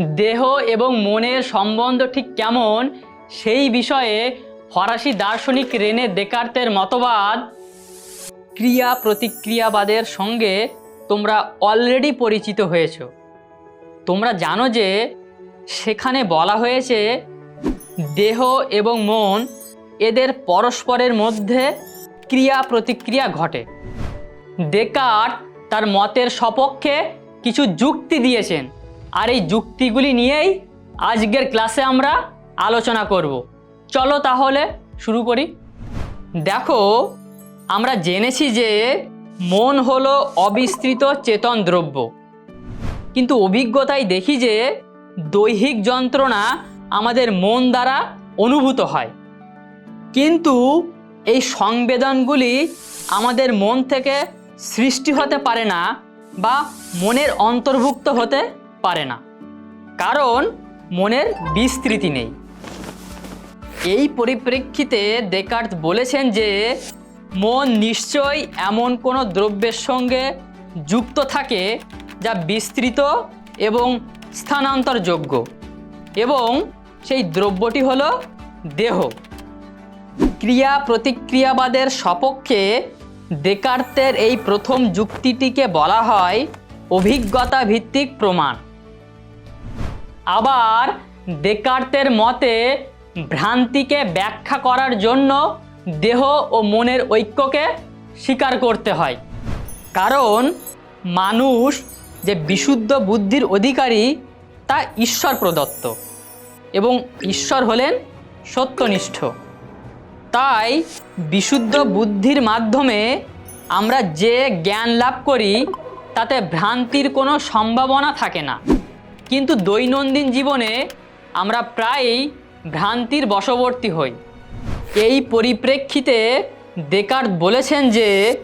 দেহ এবং মনের সম্বন্ধ ঠিক কেমন? সেই বিষয়ে ফরাসি দার্শনিক রেনে দেকার্তের মতবাদ, ক্রিয়া প্রতিক্রিয়াবাদের সঙ্গে তোমরা অলরেডি পরিচিত হয়েছ। তোমরা জানো যে সেখানে বলা হয়েছে, দেহ এবং মন এদের পরস্পরের মধ্যে ক্রিয়া প্রতিক্রিয়া ঘটে। ডেকার্ট তার মতের সপক্ষে কিছু যুক্তি দিয়েছেন। আর এই যুক্তিগুলি নিয়েই আজকের ক্লাসে আমরা আলোচনা করব। চলো তাহলে শুরু করি। দেখো, আমরা জেনেছি যে মন হলো অবিস্তৃত চেতন দ্রব্য। কিন্তু অভিজ্ঞতায় দেখি যে দৈহিক যন্ত্রণা আমাদের মন দ্বারা অনুভূত হয়। কিন্তু এই সংবেদনগুলি আমাদের মন থেকে সৃষ্টি হতে পারে না বা মনের অন্তর্ভুক্ত হতে পারে না। কারণ মনের বিস্তৃতি নেই। এই পরিপ্রেক্ষিতে দেকার্ত বলেছেন যে, মন নিশ্চয়ই এমন কোনো দ্রব্যের সঙ্গে যুক্ত থাকে যা বিস্তৃত এবং স্থানান্তরযোগ্য এবং সেই দ্রব্যটি হল দেহ। ক্রিয়া প্রতিক্রিয়াবাদের সপক্ষে দেকার্তের এই প্রথম যুক্তিটিকে বলা হয় অভিজ্ঞতা ভিত্তিক প্রমাণ। আবার দেকার্তের মতে ভ্রান্তিকে ব্যাখ্যা করার জন্য দেহ ও মনের ঐক্যকে স্বীকার করতে হয়। কারণ মানুষ যে বিশুদ্ধ বুদ্ধির অধিকারী, তা ঈশ্বর প্রদত্ত এবং ঈশ্বর হলেন সত্যনিষ্ঠ। তাই বিশুদ্ধ বুদ্ধির মাধ্যমে আমরা যে জ্ঞান লাভ করি, তাতে ভ্রান্তির কোনো সম্ভাবনা থাকে না। কিন্তু দৈনন্দিন জীবনে আমরা প্রায়ই ভ্রান্তির বশবর্তী হই। এই পরিপ্রেক্ষিতে দেকার্ত বলেছেন যে,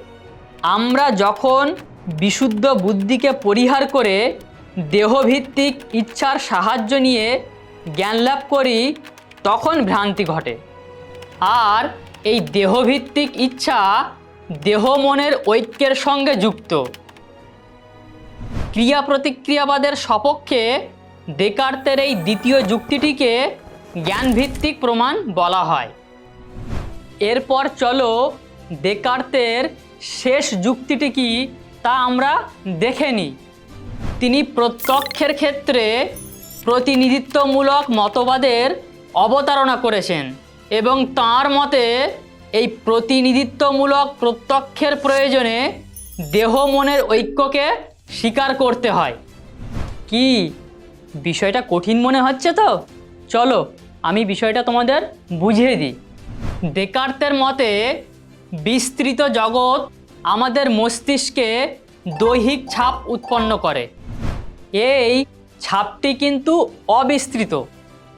আমরা যখন বিশুদ্ধ বুদ্ধিকে পরিহার করে দেহভিত্তিক ইচ্ছার সাহায্য নিয়ে জ্ঞান লাভ করি, তখন ভ্রান্তি ঘটে। আর এই দেহভিত্তিক ইচ্ছা দেহ মনের ঐক্যের সঙ্গে যুক্ত। ক্রিয়া প্রতিক্রিয়াবাদের সপক্ষে দেকার্তের এই দ্বিতীয় যুক্তিটিকে জ্ঞানভিত্তিক প্রমাণ বলা হয়। এরপর চলো দেকার্তের শেষ যুক্তিটি কি তা আমরা দেখে নিই তিনি প্রত্যক্ষের ক্ষেত্রে প্রতিনিধিত্বমূলক মতবাদের অবতারণা করেছেন এবং তার মতে এই প্রতিনিধিত্বমূলক প্রত্যক্ষের প্রয়োজনে দেহ মনের ঐক্যকে স্বীকার করতে হয়। কি? বিষয়টা কঠিন মনে হচ্ছে তো? চলো, আমি বিষয়টা তোমাদের বুঝিয়ে দিই। দেকার্তের মতে, বিস্তৃত জগৎ আমাদের মস্তিষ্কে দৈহিক ছাপ উৎপন্ন করে। এই ছাপটি কিন্তু অবিস্তৃত।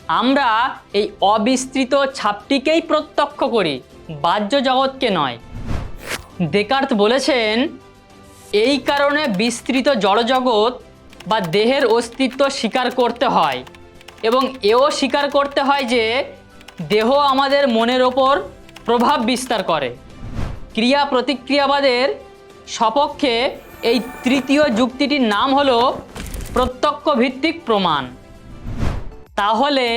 আমরা এই অবিস্তৃত ছাপটিকেই প্রত্যক্ষ করি, বাহ্য জগৎকে নয়। দেকার্ত বলেছেন এই কারণে বিস্তৃত জড়জগৎ বা দেহের অস্তিত্ব স্বীকার করতে হয় এবং এও স্বীকার করতে হয় যে দেহ আমাদের মনের ওপর প্রভাব বিস্তার করে। ক্রিয়া প্রতিক্রিয়াবাদের সপক্ষে এই তৃতীয় যুক্তিটির নাম হলো প্রত্যক্ষ ভিত্তিক প্রমাণ। তাহলে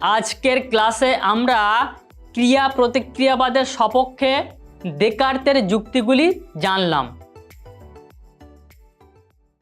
আজকের ক্লাসে আমরা ক্রিয়া প্রতিক্রিয়াবাদের সপক্ষে দেকার্তের যুক্তিগুলি জানলাম।